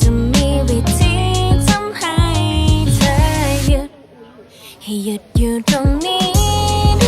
จะมีวิธีทำให้เธอหยุดให้หยุดอยู่ตรงนี้